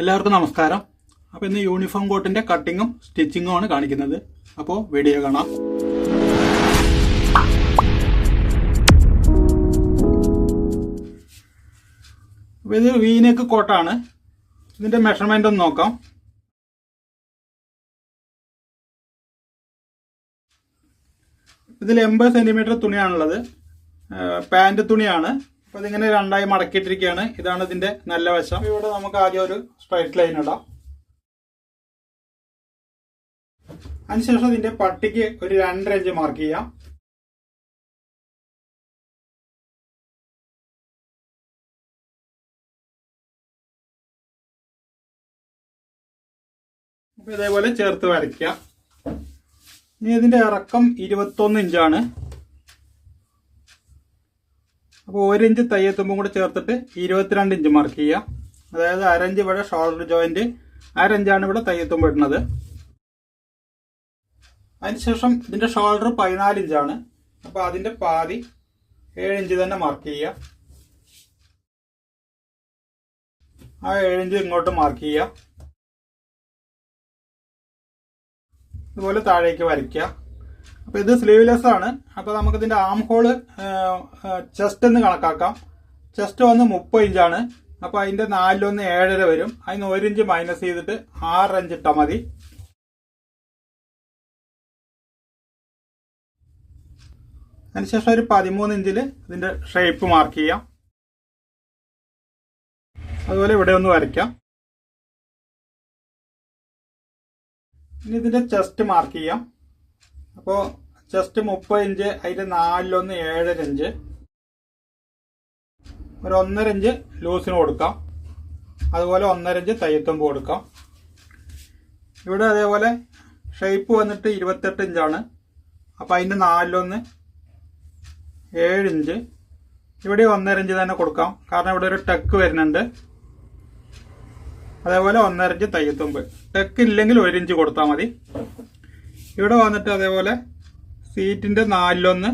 എല്ലാവർക്കും നമസ്കാരം. അപ്പോൾ ഇന്ന് യൂണിഫോം കോട്ടിന്റെ കട്ടിങ്ങും സ്റ്റിച്ചിങ്ങും ആണ് കാണിക്കുന്നത്. അപ്പോൾ വീഡിയോ കാണാം. അപ്പോൾ ഇത് വീനേക്ക് കോട്ടാണ് ഇതിന്റെ മെഷർമെന്റ് ഒന്ന് നോക്കാം. ഇതിൽ എൺപത് സെന്റിമീറ്റർ തുണിയാണുള്ളത്. പാന്റ് തുണിയാണ്. അപ്പോൾ ഇതിങ്ങനെ രണ്ടായി മടക്കിയിട്ടിരിക്കുകയാണ്. ഇതാണ് ഇതിന്റെ നല്ല വശം. ഇവിടെ നമുക്ക് ആദ്യം ഒരു സ്ട്രൈറ്റ് ലൈൻ ഇടാം. അതിനുശേഷം ഇതിന്റെ പട്ടിക്ക് ഒരു രണ്ടര ഇഞ്ച് മാർക്ക് ചെയ്യാം. ഇതേപോലെ ചേർത്ത് വരയ്ക്കാം. ഇനി ഇതിന്റെ ഇറക്കം ഇരുപത്തൊന്ന് ഇഞ്ചാണ് അപ്പോൾ ഒരു ഇഞ്ച് തയ്യത്തുമ്പും കൂടെ ചേർത്തിട്ട് ഇരുപത്തിരണ്ട് ഇഞ്ച് മാർക്ക് ചെയ്യുക അതായത് അരഞ്ച് ഇവിടെ ഷോൾഡർ ജോയിന്റ് അരഞ്ചാണ് ഇവിടെ തയ്യത്തുമ്പ് ഇടുന്നത്. അതിനുശേഷം ഇതിന്റെ ഷോൾഡർ പതിനാല് ഇഞ്ചാണ് അപ്പോൾ അതിന്റെ പാതി ഏഴ് ഇഞ്ച് തന്നെ മാർക്ക് ചെയ്യുക ആ ഏഴ് ഇഞ്ച് ഇങ്ങോട്ട് മാർക്ക് ചെയ്യുക ഇതുപോലെ താഴേക്ക് വരയ്ക്കുക അപ്പോൾ ഇത് സ്ലീവ്ലെസ് ആണ്. അപ്പോൾ നമുക്ക് ഇതിന്റെ ആം ഹോൾ ചെസ്റ്റ് എന്ന് കണക്കാക്കാം. ചെസ്റ്റ് വന്ന് മുപ്പത് ഇഞ്ചാണ് അപ്പോൾ അതിന്റെ നാലിലൊന്ന് ഏഴര വരും. അതിന് ഒരു ഇഞ്ച് മൈനസ് ചെയ്തിട്ട് ആറ് ഇഞ്ച് ഇട്ടാൽ മതി. അതിനുശേഷം ഒരു പതിമൂന്ന് ഇഞ്ചിൽ ഇതിന്റെ ഷേപ്പ് മാർക്ക് ചെയ്യാം. അതുപോലെ ഇവിടെ ഒന്ന് വരയ്ക്കാം. ഇനി ഇതിന്റെ ചെസ്റ്റ് മാർക്ക് ചെയ്യാം. അപ്പോൾ ജസ്റ്റ് മുപ്പത് ഇഞ്ച് അതിൽ നാലിലൊന്ന് ഏഴര ഇഞ്ച്. ഒരു ഒന്നര ഇഞ്ച് ലൂസിന് കൊടുക്കാം. അതുപോലെ ഒന്നര ഇഞ്ച് തയ്യത്തുമ്പ് കൊടുക്കാം. ഇവിടെ അതേപോലെ ഷേപ്പ് വന്നിട്ട് ഇരുപത്തെട്ട് ഇഞ്ചാണ്. അപ്പോൾ അതിന്റെ നാലിലൊന്ന് ഏഴ് ഇഞ്ച്. ഇവിടെ ഒന്നര ഇഞ്ച് തന്നെ കൊടുക്കാം. കാരണം ഇവിടെ ഒരു ടെക്ക് വരുന്നുണ്ട്. അതേപോലെ ഒന്നര ഇഞ്ച് തയ്യത്തുമ്പ്. ടെക്ക് ഇല്ലെങ്കിൽ ഒരു ഇഞ്ച് കൊടുത്താൽ മതി. ഇവിടെ വന്നിട്ട് അതേപോലെ സീറ്റിന്റെ നാലിലൊന്ന്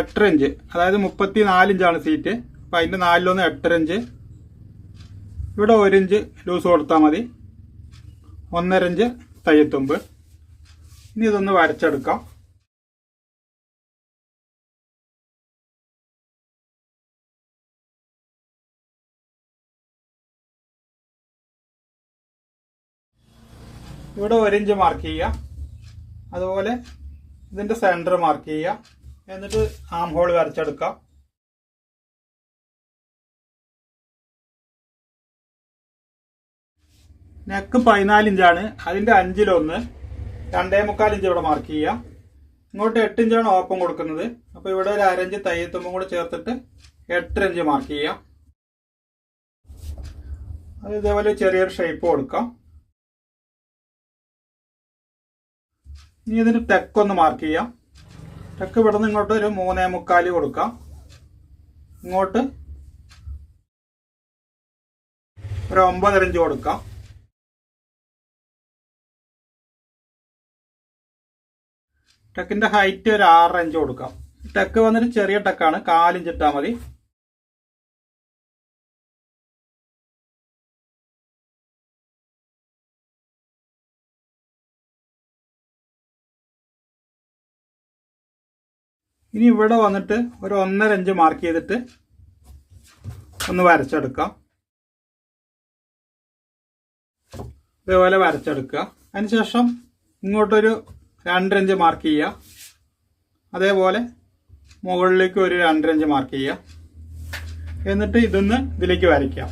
എട്ടര ഇഞ്ച് അതായത് മുപ്പത്തി നാല് ഇഞ്ചാണ് സീറ്റ്. അപ്പം അതിന്റെ നാലിലൊന്ന് എട്ടര ഇഞ്ച് ഇവിടെ ഒരു ഇഞ്ച് ലൂസ് കൊടുത്താൽ മതി. ഒന്നര ഇഞ്ച് തയ്യത്തുമ്പ്. ഇനി ഇതൊന്ന് വരച്ചെടുക്കാം. ഇവിടെ ഒരു ഇഞ്ച് മാർക്ക് ചെയ്യുക. അതുപോലെ ഇതിന്റെ സെന്റർ മാർക്ക് ചെയ്യുക. എന്നിട്ട് ആം ഹോൾ വരച്ചെടുക്കാം നെക്ക് പതിനാല് ഇഞ്ചാണ് അതിന്റെ അഞ്ചിലൊന്ന് രണ്ടേ മുക്കാൽ ഇഞ്ച് ഇവിടെ മാർക്ക് ചെയ്യുക. ഇങ്ങോട്ട് എട്ട് ഇഞ്ചാണ് ഓപ്പൺ കൊടുക്കുന്നത്. അപ്പോൾ ഇവിടെ ഒരു അരഞ്ച് തയ്യത്തുമ്പം കൂടെ ചേർത്തിട്ട് എട്ടര ഇഞ്ച് മാർക്ക് ചെയ്യാം അത് ഇതേപോലെ ചെറിയൊരു ഷേപ്പ് കൊടുക്കാം. ഇനി ഇതിന് ഒന്ന് മാർക്ക് ചെയ്യാം. ടെക്ക് ഇവിടെ നിന്ന് ഇങ്ങോട്ട് ഒരു മൂന്നേ മുക്കാൽ കൊടുക്കാം. ഇങ്ങോട്ട് ഒരു ഒമ്പതര ഇഞ്ച് കൊടുക്കാം. ടെക്കിന്റെ ഹൈറ്റ് ഒരു ആറര ഇഞ്ച് കൊടുക്കാം. ടെക്ക് വന്നിട്ട് ചെറിയ ടെക്കാണ് കാലിഞ്ചിട്ടാൽ മതി. ഇനി ഇവിടെ വന്നിട്ട് ഒരു ഒന്നര ഇഞ്ച് മാർക്ക് ചെയ്തിട്ട് ഒന്ന് വരച്ചെടുക്കാം. ഇതേപോലെ വരച്ചെടുക്കുക. അതിനുശേഷം ഇങ്ങോട്ടൊരു രണ്ടരഞ്ച് മാർക്ക് ചെയ്യുക. അതേപോലെ മുകളിലേക്ക് ഒരു രണ്ടരഞ്ച് മാർക്ക് ചെയ്യുക. എന്നിട്ട് ഇതൊന്ന് ഇതിലേക്ക് വരയ്ക്കാം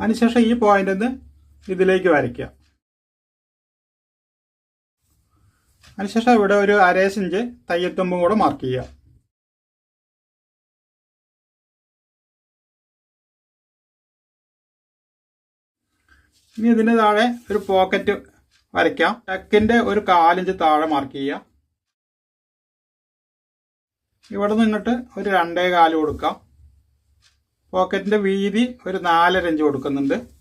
അതിനുശേഷം ഈ പോയിന്റ് ഒന്ന് ഇതിലേക്ക് വരയ്ക്കാം അതിനുശേഷം ഇവിടെ ഒരു അരേസ് ഇഞ്ച് തയ്യത്തുമ്പും കൂടെ മാർക്ക് ചെയ്യുക. ഇനി ഇതിന്റെ താഴെ ഒരു പോക്കറ്റ് വരയ്ക്കാം. ടക്കിന്റെ ഒരു കാലിഞ്ച് താഴെ മാർക്ക് ചെയ്യുക. ഇവിടെ നിന്നിട്ട് ഒരു രണ്ടേ കാൽ കൊടുക്കാം. പോക്കറ്റിന്റെ വീതി ഒരു നാലര ഇഞ്ച് കൊടുക്കുന്നുണ്ട്.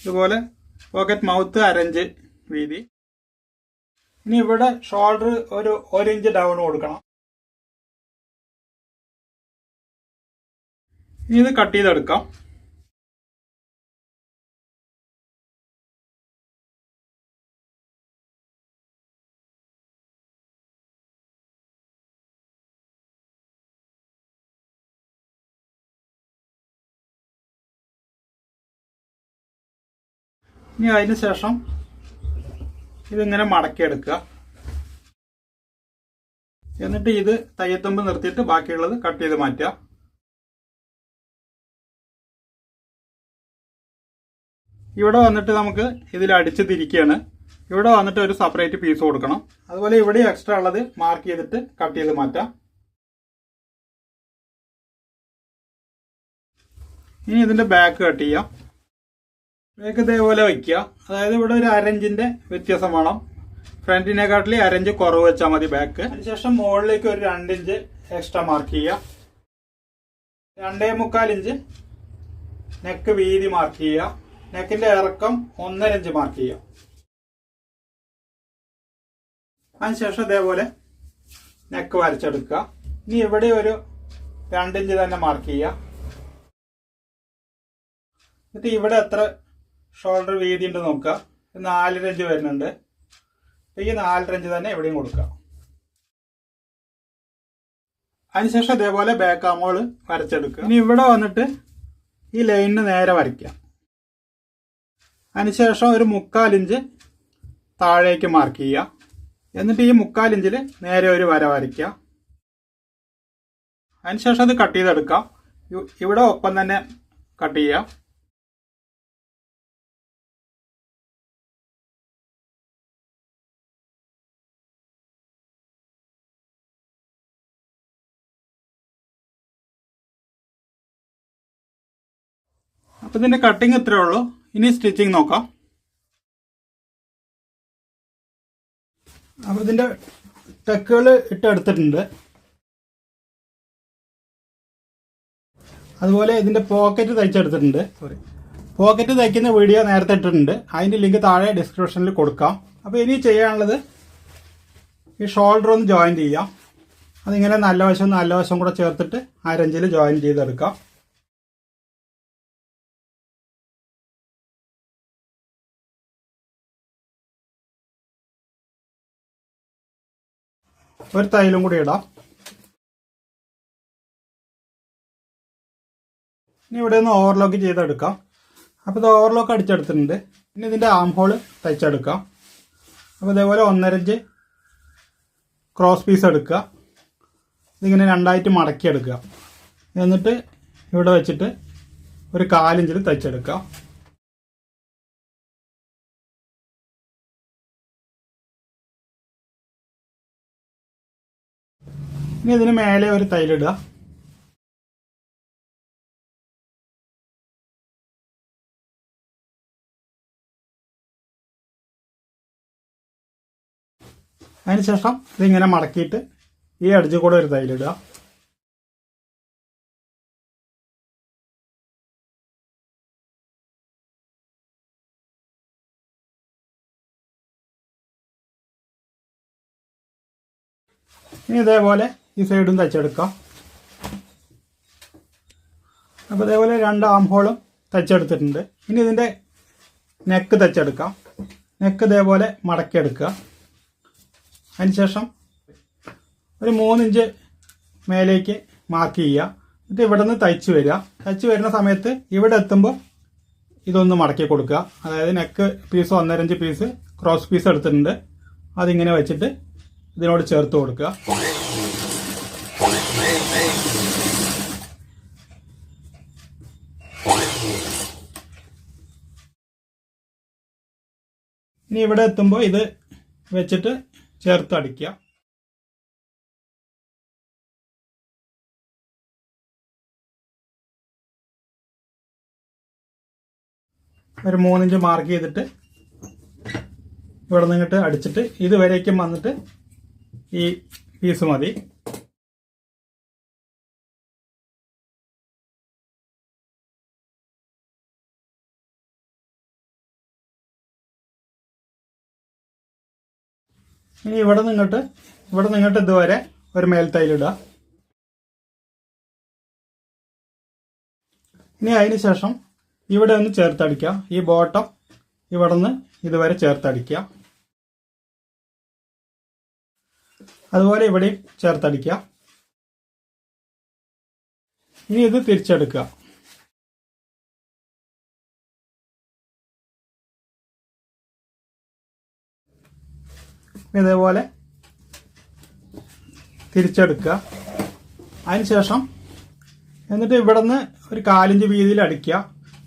ഇതുപോലെ പോക്കറ്റ് മൗത്ത് അരഞ്ച് വീതി. ഇനി ഇവിടെ ഷോൾഡർ ഒരു ഒരു ഇഞ്ച് ഡൗൺ കൊടുക്കണം. ഇനി ഇത് കട്ട് ചെയ്തെടുക്കാം. ഇനി അതിന് ശേഷം ഇതിങ്ങനെ മടക്കിയെടുക്കുക. എന്നിട്ട് ഇത് തയ്യത്തമ്പ് നിർത്തിയിട്ട് ബാക്കിയുള്ളത് കട്ട് ചെയ്ത് മാറ്റുക. ഇവിടെ വന്നിട്ട് നമുക്ക് ഇതിൽ അടിച്ച് തിരിക്കുകയാണ്. ഇവിടെ വന്നിട്ട് ഒരു സെപ്പറേറ്റ് പീസ് കൊടുക്കണം. അതുപോലെ ഇവിടെ എക്സ്ട്രാ ഉള്ളത് മാർക്ക് ചെയ്തിട്ട് കട്ട് ചെയ്ത് മാറ്റാം. ഇനി ഇതിന്റെ ബാക്ക് കട്ട് ചെയ്യാം. ബാക്ക് ഇതേപോലെ വയ്ക്കുക അതായത് ഇവിടെ ഒരു അരഞ്ചിന്റെ വ്യത്യാസം വേണം. ഫ്രണ്ടിനെക്കാട്ടിൽ അരഞ്ച് കുറവ് വെച്ചാൽ മതി ബാക്ക് അതിനുശേഷം മുകളിലേക്ക് ഒരു രണ്ടിഞ്ച് എക്സ്ട്രാ മാർക്ക് ചെയ്യുക. രണ്ടേ മുക്കാൽ ഇഞ്ച് നെക്ക് വീതി മാർക്ക് ചെയ്യുക. നെക്കിന്റെ ഇറക്കം ഒന്നര ഇഞ്ച് മാർക്ക് ചെയ്യുക. അതിനുശേഷം ഇതേപോലെ നെക്ക് വരച്ചെടുക്കുക. ഇനി ഇവിടെ ഒരു രണ്ടിഞ്ച് തന്നെ മാർക്ക് ചെയ്യുക. എന്നിട്ട് ഇവിടെ എത്ര ഷോൾഡർ വീതി ഉണ്ട് നോക്കുക. നാലര ഇഞ്ച് വരുന്നുണ്ട്. ഈ നാലര ഇഞ്ച് തന്നെ എവിടെയും കൊടുക്കുക അതിനുശേഷം ഇതേപോലെ ബാക്ക് ആമോൾ വരച്ചെടുക്കുക. ഇനി ഇവിടെ വന്നിട്ട് ഈ ലൈനിന് നേരെ വരയ്ക്കാം. അതിനുശേഷം ഒരു മുക്കാലിഞ്ച് താഴേക്ക് മാർക്ക് ചെയ്യുക. എന്നിട്ട് ഈ മുക്കാലിഞ്ചിൽ നേരെ ഒരു വര വരയ്ക്കുക. അതിനുശേഷം അത് കട്ട് ചെയ്തെടുക്കാം. ഇവിടെ ഒപ്പം തന്നെ കട്ട് ചെയ്യാം അപ്പൊ ഇതിന്റെ കട്ടിങ് ഇത്രേ ഉള്ളൂ. ഇനി സ്റ്റിച്ചിങ് നോക്കാം. അപ്പൊ ഇതിന്റെ ടെക്കുകൾ ഇട്ടെടുത്തിട്ടുണ്ട് അതുപോലെ ഇതിന്റെ പോക്കറ്റ് തയ്ച്ചെടുത്തിട്ടുണ്ട്. സോറി പോക്കറ്റ് തയ്ക്കുന്ന വീഡിയോ നേരത്തെ ഇട്ടിട്ടുണ്ട്. അതിന്റെ ലിങ്ക് താഴെ ഡിസ്ക്രിപ്ഷനിൽ കൊടുക്കാം. അപ്പൊ ഇനി ചെയ്യാനുള്ളത് ഈ ഷോൾഡർ ഒന്ന് ജോയിൻ ചെയ്യാം. അതിങ്ങനെ നല്ല വശവും നല്ല വശവും കൂടെ ചേർത്തിട്ട് അരഞ്ചിൽ ജോയിൻ ചെയ്തെടുക്കാം. ഒരു തൈലും കൂടി ഇടാം. ഇനി ഇവിടെ ഒന്ന് ഓവർലോക്ക് ചെയ്തെടുക്കാം. അപ്പോൾ ഇത് ഓവർലോക്ക് അടിച്ചെടുത്തിട്ടുണ്ട്. ഇനി ഇതിന്റെ ആം ഹോൾ തയ്ച്ചെടുക്കാം. അപ്പോൾ ഇതേപോലെ ഒന്നരഞ്ച് ക്രോസ് പീസ് എടുക്കുക. ഇതിങ്ങനെ രണ്ടായിട്ട് മടക്കിയെടുക്കുക. എന്നിട്ട് ഇവിടെ വെച്ചിട്ട് ഒരു കാലിഞ്ചിൽ തയ്ച്ചെടുക്കുക ഇനി ഇതിന് മേലെ ഒരു തൈലിടുക അതിനുശേഷം ഇതിങ്ങനെ മടക്കിയിട്ട് ഈ അടിച്ചു കൂടെ ഒരു തൈലിടുക ഇനി ഇതേപോലെ ഈ സൈഡും തച്ചെടുക്കാം അപ്പോൾ ഇതേപോലെ രണ്ട് ആം ഹോളും തയ്ച്ചെടുത്തിട്ടുണ്ട്. ഇനി ഇതിന്റെ നെക്ക് തച്ചെടുക്കാം നെക്ക് ഇതേപോലെ മടക്കിയെടുക്കുക. അതിനുശേഷം ഒരു മൂന്നിഞ്ച് മേലേക്ക് മാർക്ക് ചെയ്യുക. എന്നിട്ട് ഇവിടെ നിന്ന് തയ്ച്ച് വരിക. തയ്ച്ച് വരുന്ന സമയത്ത് ഇവിടെ എത്തുമ്പോൾ ഇതൊന്ന് മടക്കി കൊടുക്കുക. അതായത് നെക്ക് പീസ് ഒന്നരഞ്ച് പീസ് ക്രോസ് പീസ് എടുത്തിട്ടുണ്ട്. അതിങ്ങനെ വെച്ചിട്ട് ഇതിനോട് ചേർത്ത് കൊടുക്കുക. ഇനി ഇവിടെ എത്തുമ്പോൾ ഇത് വെച്ചിട്ട് ചേർത്ത് അടിക്കുക. ഒരു മൂന്നിഞ്ച് മാർക്ക് ചെയ്തിട്ട് ഇവിടെ നിന്നിട്ട് അടിച്ചിട്ട് ഇതുവരേക്കും വന്നിട്ട് ഈ പീസ് മതി. ഇനി ഇവിടെ നിങ്ങോട്ട് ഇവിടെ നിങ്ങോട്ട് ഇതുവരെ ഒരു മേൽത്തൈലിടുക ഇനി അതിന് ശേഷം ഇവിടെ ഒന്ന് ചേർത്തടിക്കുക. ഈ ബോട്ടം ഇവിടെ നിന്ന് ഇതുവരെ ചേർത്തടിക്കുക. അതുപോലെ ഇവിടെയും ചേർത്തടിക്കുക. ഇനി ഇത് തിരിച്ചെടുക്കുക. ഇതേപോലെ തിരിച്ചെടുക്കുക. അതിനുശേഷം എന്നിട്ട് ഇവിടെ നിന്ന് ഒരു കാലിഞ്ച് വീതിയിൽ അടിക്കുക.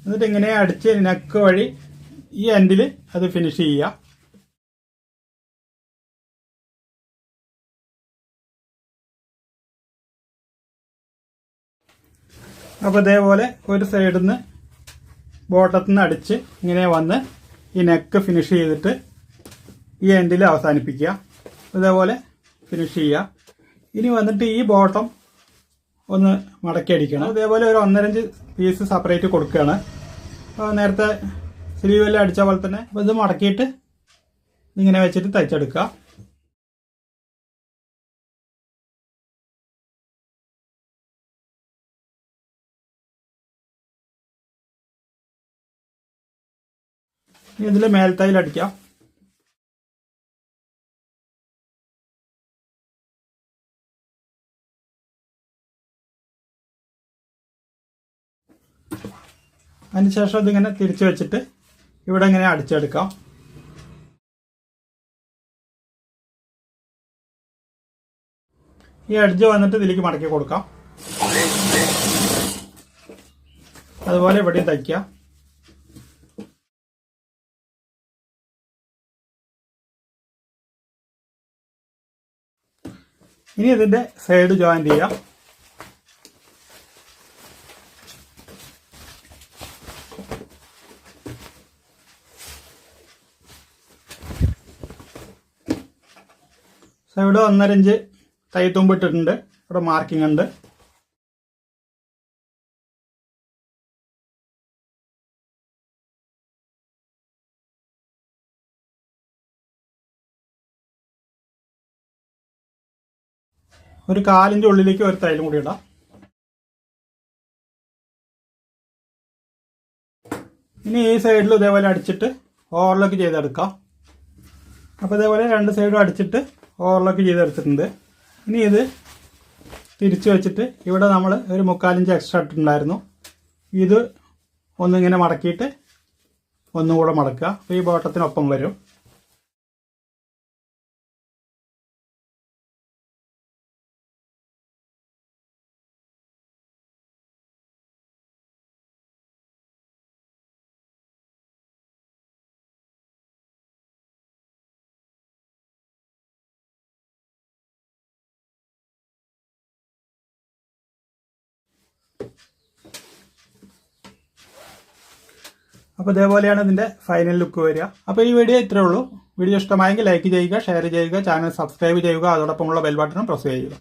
എന്നിട്ട് ഇങ്ങനെ അടിച്ച് നെക്ക് വഴി ഈ എൻഡിൽ അത് ഫിനിഷ് ചെയ്യുക. അപ്പോൾ ഇതേപോലെ ഒരു സൈഡിൽ നിന്ന് ബോട്ടത്തിൽ നിന്ന് അടിച്ച് ഇങ്ങനെ വന്ന് ഈ നെക്ക് ഫിനിഷ് ചെയ്തിട്ട് ഈ എൻഡിൽ അവസാനിപ്പിക്കുക. ഇതേപോലെ ഫിനിഷ് ചെയ്യുക. ഇനി വന്നിട്ട് ഈ ബോട്ടം ഒന്ന് മടക്കി അടിക്കണം ഇതേപോലെ ഒരു ഒന്നരഞ്ച് പീസ് സെപ്പറേറ്റ് കൊടുക്കുകയാണ്. നേരത്തെ സ്ലീവെല്ലാം അടിച്ച പോലെ തന്നെ അപ്പോൾ ഇത് മടക്കിയിട്ട് ഇങ്ങനെ വെച്ചിട്ട് തയ്ച്ചെടുക്കുക. ഇതിൽ മേൽത്തൈൽ അതിനുശേഷം ഇതിങ്ങനെ തിരിച്ചു വെച്ചിട്ട് ഇവിടെ ഇങ്ങനെ അടിച്ചെടുക്കാം. ഈ അടിച്ച് വന്നിട്ട് ഇതിലേക്ക് മടക്കി കൊടുക്കാം. അതുപോലെ ഇവിടെയും തയ്ക്കാം ഇനി ഇതിന്റെ സൈഡ് ജോയിൻ ചെയ്യാം. സോ ഇവിടെ ഒന്നര ഇഞ്ച് തയ്യത്തുമ്പ് ഇട്ടിട്ടുണ്ട്. ഇവിടെ മാർക്കിംഗ് ഉണ്ട്. ഒരു കാലിന്റെ ഉള്ളിലേക്ക് ഒരു തൈലും കൂടി ഇടാം. ഇനി ഈ സൈഡിൽ ഇതേപോലെ അടിച്ചിട്ട് ഓവർലോക്ക് ചെയ്തെടുക്കാം. അപ്പോൾ ഇതേപോലെ രണ്ട് സൈഡും അടിച്ചിട്ട് ഓവർലോക്ക് ചെയ്തെടുത്തിട്ടുണ്ട്. ഇനി ഇത് തിരിച്ചു വെച്ചിട്ട് ഇവിടെ നമ്മൾ ഒരു മുക്കാലിഞ്ച് എക്സ്ട്രാ ഇട്ടിട്ടുണ്ടായിരുന്നു. ഇത് ഒന്നിങ്ങനെ മടക്കിയിട്ട് ഒന്നും കൂടെ മടക്കുക. അപ്പോൾ ഈ ബോട്ടത്തിനൊപ്പം വരും. അപ്പോൾ ഇതേപോലെയാണ് ഇതിന്റെ ഫൈനൽ ലുക്ക് വരിക. അപ്പോൾ ഈ വീഡിയോ ഇത്രയേ ഉള്ളൂ. വീഡിയോ ഇഷ്ടമായെങ്കിൽ ലൈക്ക് ചെയ്യുക ഷെയർ ചെയ്യുക ചാനൽ സബ്സ്ക്രൈബ് ചെയ്യുക. അതോടൊപ്പമുള്ള ബെൽ ബട്ടണും പ്രസ് ചെയ്യുക.